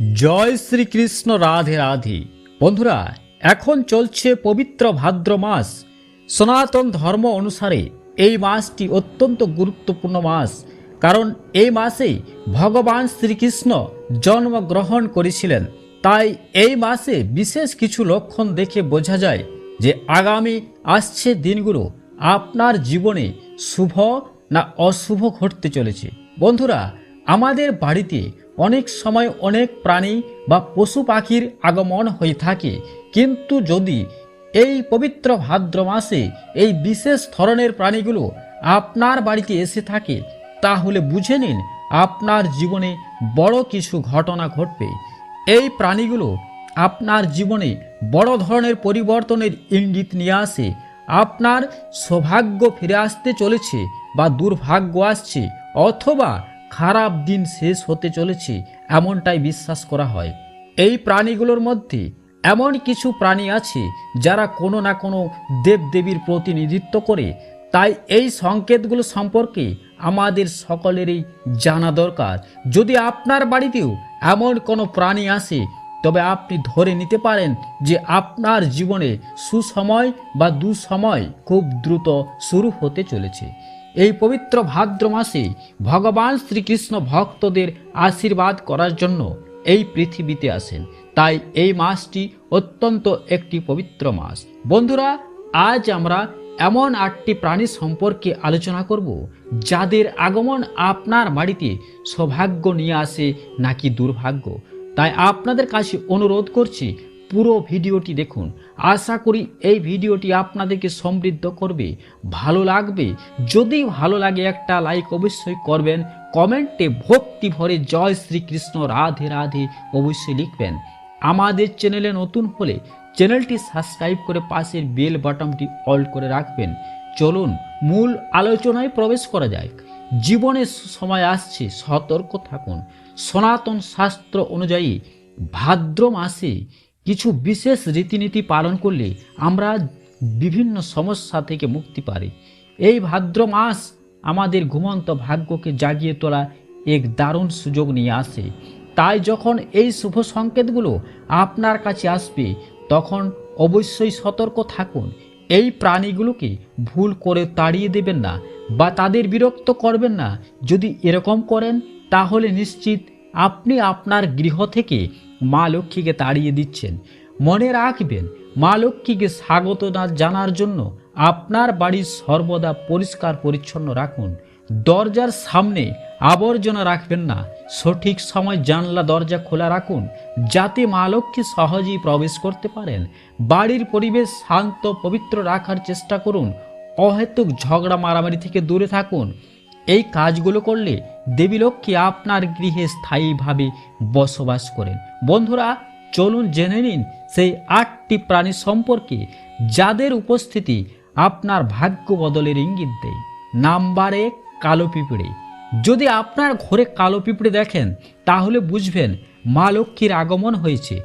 জয় শ্রীকৃষ্ণ, রাধে রাধে। বন্ধুরা, এখন চলছে পবিত্র ভাদ্র মাস। সনাতন ধর্ম অনুসারে এই মাসটি অত্যন্ত গুরুত্বপূর্ণ মাস। কারণ এই মাসে ভগবান শ্রীকৃষ্ণ জন্মগ্রহণ করেছিলেন। তাই এই মাসে বিশেষ কিছু লক্ষণ দেখে বোঝা যায় যে আগামী আসছে দিনগুলো আপনার জীবনে শুভ না অশুভ ঘটতে চলেছে। বন্ধুরা, আমাদের বাড়িতে অনেক সময় অনেক প্রাণী বা পশু পাখির আগমন হয়ে থাকে। কিন্তু যদি এই পবিত্র ভাদ্র মাসে এই বিশেষ ধরনের প্রাণীগুলো আপনার বাড়িতে এসে থাকে, তাহলে বুঝে নিন আপনার জীবনে বড় কিছু ঘটনা ঘটবে। এই প্রাণীগুলো আপনার জীবনে বড় ধরনের পরিবর্তনের ইঙ্গিত নিয়ে আসে। আপনার সৌভাগ্য ফিরে আসতে চলেছে বা দুর্ভাগ্য আসছে অথবা খারাপ দিন শেষ হতে চলেছে, এমনটাই বিশ্বাস করা হয়। এই প্রাণীগুলোর মধ্যে এমন কিছু প্রাণী আছে যারা কোনো না কোনো দেবদেবীর প্রতিনিধিত্ব করে। তাই এই সংকেতগুলো সম্পর্কে আমাদের সকলেরই জানা দরকার। যদি আপনার বাড়িতেও এমন কোনো প্রাণী আসে, তবে আপনি ধরে নিতে পারেন যে আপনার জীবনে সুসময় বা দুসময় খুব দ্রুত শুরু হতে চলেছে। এই পবিত্র ভাদ্র মাসে ভগবান শ্রীকৃষ্ণ ভক্তদের আশীর্বাদ করার জন্য এই পৃথিবীতে আসেন। তাই এই মাসটি অত্যন্ত একটি পবিত্র মাস। বন্ধুরা, আজ আমরা এমন আটটি প্রাণী সম্পর্কে আলোচনা করব, যাদের আগমন আপনার বাড়িতে সৌভাগ্য নিয়ে আসে নাকি দুর্ভাগ্য। তাই আপনাদের কাছে অনুরোধ করছি, পুরো ভিডিওটি দেখুন। আশা করি এই ভিডিওটি আপনাদেরকে সমৃদ্ধ করবে, ভালো লাগবে। যদি ভালো লাগে একটা লাইক অবশ্যই করবেন, কমেন্টে ভক্তি ভরে জয় শ্রীকৃষ্ণ, রাধে রাধে অবশ্যই লিখবেন। আমাদের চ্যানেলে নতুন হলে চ্যানেলটি সাবস্ক্রাইব করে পাশের বেল বাটনটি অল করে রাখবেন। চলুন, মূল আলোচনায় প্রবেশ করা যায় জীবনের সময় আসছে, সতর্ক থাকুন। সনাতন শাস্ত্র অনুযায়ী ভাদ্র মাসে কিছু বিশেষ রীতিনীতি পালন করলে আমরা বিভিন্ন সমস্যা থেকে মুক্তি পারি এই ভাদ্র মাস আমাদের ঘুমন্ত ভাগ্যকে জাগিয়ে তোলা এক দারুণ সুযোগ নিয়ে আসে। তাই যখন এই শুভ সংকেতগুলো আপনার কাছে আসবে, তখন অবশ্যই সতর্ক থাকুন। এই প্রাণীগুলোকে ভুল করে তাড়িয়ে দেবেন না বা তাদের বিরক্ত করবেন না। যদি এরকম করেন, তাহলে নিশ্চিত আপনি আপনার গৃহ থেকে মা লক্ষ্মীকে তাড়িয়ে দিচ্ছেন। মনে রাখবেন, মা লক্ষ্মীকে স্বাগত না জানার জন্য আপনার বাড়ি সর্বদা পরিষ্কার পরিচ্ছন্ন রাখুন। দরজার সামনে আবর্জনা রাখবেন না। সঠিক সময় জানলা, দরজা খোলা রাখুন, যাতে মা লক্ষ্মী সহজেই প্রবেশ করতে পারেন। বাড়ির পরিবেশ শান্ত, পবিত্র রাখার চেষ্টা করুন। অহেতুক ঝগড়া, মারামারি থেকে দূরে থাকুন। এই কাজগুলো করলে দেবী লক্ষ্মী আপনার গৃহে স্থায়ীভাবে বসবাস করেন। বন্ধুরা, চলুন জেনে নিন সেই আটটি প্রাণী সম্পর্কে যাদের উপস্থিতি আপনার ভাগ্য বদলের ইঙ্গিত দেয়। নাম্বার এক, কালো পিঁপড়ে। যদি আপনার ঘরে কালো পিঁপড়ে দেখেন, তাহলে বুঝবেন মা লক্ষ্মীর আগমন হয়েছে।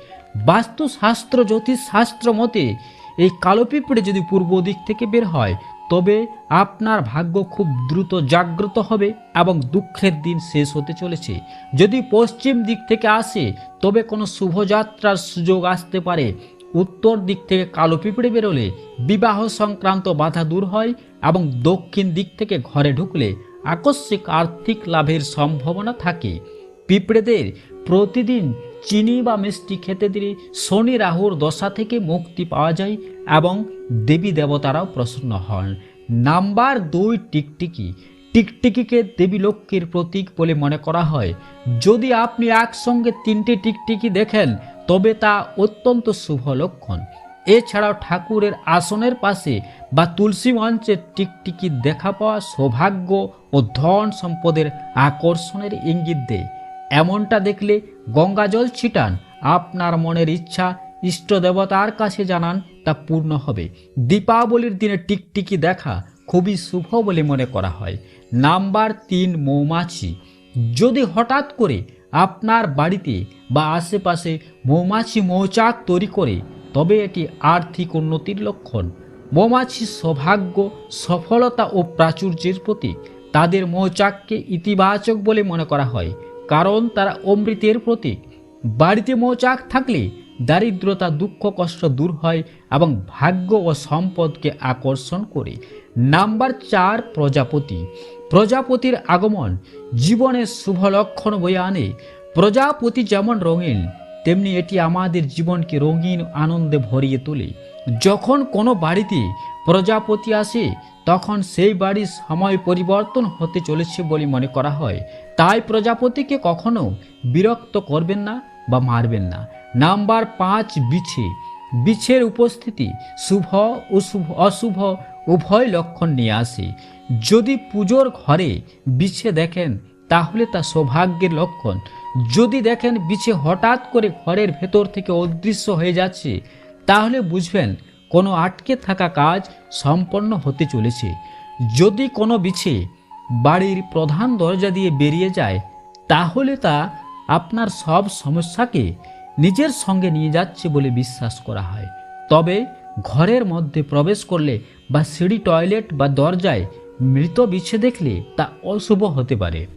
বাস্তুশাস্ত্র, জ্যোতিষশাস্ত্র মতে এই কালো পিঁপড়ে যদি পূর্ব দিক থেকে বের হয় তবে আপনার ভাগ্য খুব দ্রুত জাগ্রত হবে এবং দুঃখের দিন শেষ হতে চলেছে। যদি পশ্চিম দিক থেকে আসে, তবে কোনো শুভযাত্রার সুযোগ আসতে পারে। উত্তর দিক থেকে কালো পিঁপড়ে বেরোলে বিবাহ সংক্রান্ত বাধা দূর হয় এবং দক্ষিণ দিক থেকে ঘরে ঢুকলে আকস্মিক আর্থিক লাভের সম্ভাবনা থাকে। পিঁপড়েদের প্রতিদিন চিনি বা মিষ্টি খেতে দিলে শনি রাহুর দশা থেকে মুক্তি পাওয়া যায় এবং দেবী দেবতারাও প্রসন্ন হন। নাম্বার দুই টিকটিকি। টিকটিকিকে দেবী লক্ষ্মীর প্রতীক বলে মনে করা হয়। যদি আপনি একসঙ্গে তিনটি টিকটিকি দেখেন, তবে তা অত্যন্ত শুভ লক্ষণ। এছাড়াও ঠাকুরের আসনের পাশে বা তুলসী মঞ্চে টিকটিকি দেখা পাওয়া সৌভাগ্য ও ধন সম্পদের আকর্ষণের ইঙ্গিত দেয়। এমনটা দেখলে গঙ্গা জল ছিটান। আপনার মনের ইচ্ছা ইষ্ট দেবতার কাছে জানান, তা পূর্ণ হবে। দীপাবলির দিনে টিকটিকি দেখা খুবই শুভ বলে মনে করা হয়। নাম্বার তিন, মৌমাছি। যদি হঠাৎ করে আপনার বাড়িতে বা আশেপাশে মৌমাছি মৌচাক তৈরি করে, তবে এটি আর্থিক উন্নতির লক্ষণ। মৌমাছি সৌভাগ্য, সফলতা ও প্রাচুর্যের প্রতীক। তাদের মৌচাককে ইতিবাচক বলে মনে করা হয়। কারণ তারা অমৃতের প্রতীক। বাড়িতে মৌচাক থাকলে দারিদ্রতা, দুঃখ, কষ্ট দূর হয় এবং ভাগ্য ও সম্পদকে আকর্ষণ করে। নাম্বার চার, প্রজাপতি। প্রজাপতির আগমন জীবনের শুভ লক্ষণ বয়ে আনে। প্রজাপতি যেমন রঙিন, তেমনি এটি আমাদের জীবনকে রঙিন আনন্দে ভরিয়ে তোলে। যখন কোনো বাড়িতে প্রজাপতি আসে, তখন সেই বাড়ির সময় পরিবর্তন হতে চলেছে বলে মনে করা হয়। তাই প্রজাপতিকে কখনো বিরক্ত করবেন না বা মারবেন না। নাম্বার পাঁচ, বিছে। বিছের উপস্থিতি শুভ অশুভ অশুভ উভয় লক্ষণ নিয়ে আসে। যদি পুজোর ঘরে বিছে দেখেন, তাহলে তা সৌভাগ্যের লক্ষণ। যদি দেখেন বিছে হঠাৎ করে ঘরের ভেতর থেকে অদৃশ্য হয়ে যাচ্ছে, তাহলে বুঝবেন কোনো আটকে থাকা কাজ সম্পন্ন হতে চলেছে। যদি কোনো বিছে বাড়ির প্রধান দরজা দিয়ে বেরিয়ে যায়, তাহলে তা আপনার সব সমস্যাকে নিজের সঙ্গে নিয়ে যাচ্ছে বলে বিশ্বাস করা হয়। তবে ঘরের মধ্যে প্রবেশ করলে বা সিঁড়ি, টয়লেট বা দরজায় মৃত বিছে দেখলে তা অশুভ হতে পারে।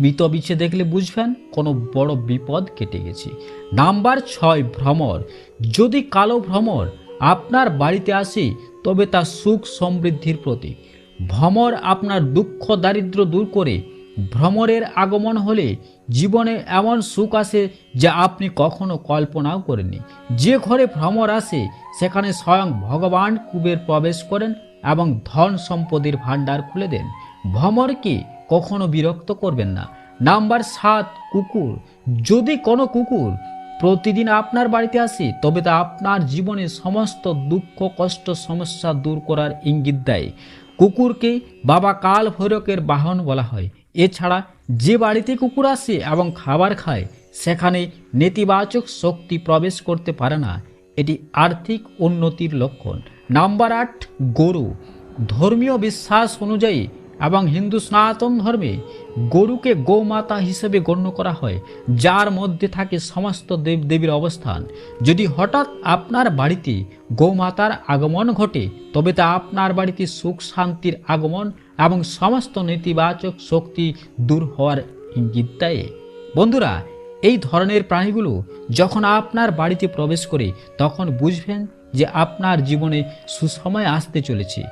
মৃত বিছে দেখলে বুঝবেন কোনো বড় বিপদ কেটে গেছে। নাম্বার ছয়, ভ্রমর। যদি কালো ভ্রমর আপনার বাড়িতে আসে, তবে তা সুখ সমৃদ্ধির প্রতীক। ভ্রমর আপনার দুঃখ দারিদ্র দূর করে, ভ্রমরের আগমন হলে জীবনে এমন সুখ আসে যা আপনি কখনো কল্পনাও করেননি। যে ঘরে ভ্রমর আসে, সেখানে স্বয়ং ভগবান কুবের প্রবেশ করেন এবং ধন সম্পদের ভাণ্ডার খুলে দেন। ভ্রমরকে কখনো বিরক্ত করবেন না। নাম্বার সাত, কুকুর। যদি কোনো কুকুর প্রতিদিন আপনার বাড়িতে আসে, তবে তা আপনার জীবনে সমস্ত দুঃখ, কষ্ট, সমস্যা দূর করার ইঙ্গিত দেয়। কুকুরকে বাবা কাল ভৈরকের বাহন বলা হয়। এছাড়া যে বাড়িতে কুকুর আসে এবং খাবার খায়, সেখানে নেতিবাচক শক্তি প্রবেশ করতে পারে না। এটি আর্থিক উন্নতির লক্ষণ। নাম্বার আট, গরু। ধর্মীয় বিশ্বাস অনুযায়ী এবং হিন্দু সনাতন ধর্মে গরুকে গোমাতা হিসেবে গণ্য করা হয়, যার মধ্যে থাকে সমস্ত দেব দেবীর অবস্থান। যদি হঠাৎ আপনার বাড়িতে গোমাতার আগমন ঘটে, তবে তা আপনার বাড়িতে সুখ শান্তির আগমন এবং সমস্ত নেতিবাচক শক্তি দূর হওয়ার ইঙ্গিত দেয়। বন্ধুরা, এই ধরনের প্রাণীগুলো যখন আপনার বাড়িতে প্রবেশ করে, তখন বুঝবেন যে আপনার জীবনে সুসময় আসতে চলেছে।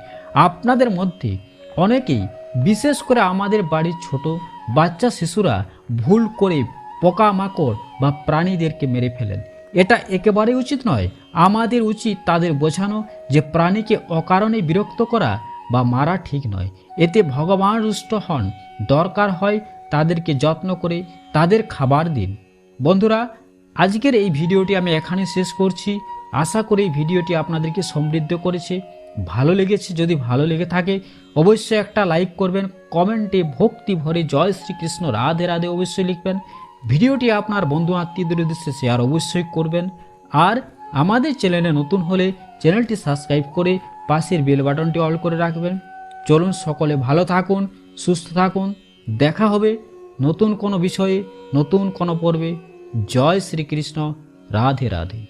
আপনাদের মধ্যে অনেকেই বিশেষ করে আমাদের বাড়ির ছোট বাচ্চা শিশুরা ভুল করে পোকামাকড় বা প্রাণীদেরকে মেরে ফেলেন। এটা একেবারেই উচিত নয়। আমাদের উচিত তাদের বোঝানো যে প্রাণীকে অকারণে বিরক্ত করা বা মারা ঠিক নয়। এতে ভগবান রুষ্ট হন। দরকার হয় তাদেরকে যত্ন করে তাদের খাবার দিন। বন্ধুরা, আজকের এই ভিডিওটি আমি এখানে শেষ করছি। আশা করি ভিডিওটি আপনাদেরকে সমৃদ্ধ করেছে। ভালো লেগেছে, যদি ভালো লেগে থাকে, অবশ্যই একটা লাইক করবেন কমেন্টে ভক্তি ভরে জয় শ্রীকৃষ্ণ, রাধে রাধে অবশ্যই লিখবেন। ভিডিওটি আপনার বন্ধু আত্মীয়দের উদ্দেশ্যে শেয়ার অবশ্যই করবেন। আর আমাদের চ্যানেলে নতুন হলে চ্যানেলটি সাবস্ক্রাইব করে পাশের বেল বাটনটি অল করে রাখবেন। চলুন সকলে ভালো থাকুন, সুস্থ থাকুন। দেখা হবে নতুন কোনো বিষয়ে, নতুন কোনো পর্বে। জয় শ্রীকৃষ্ণ, রাধে রাধে।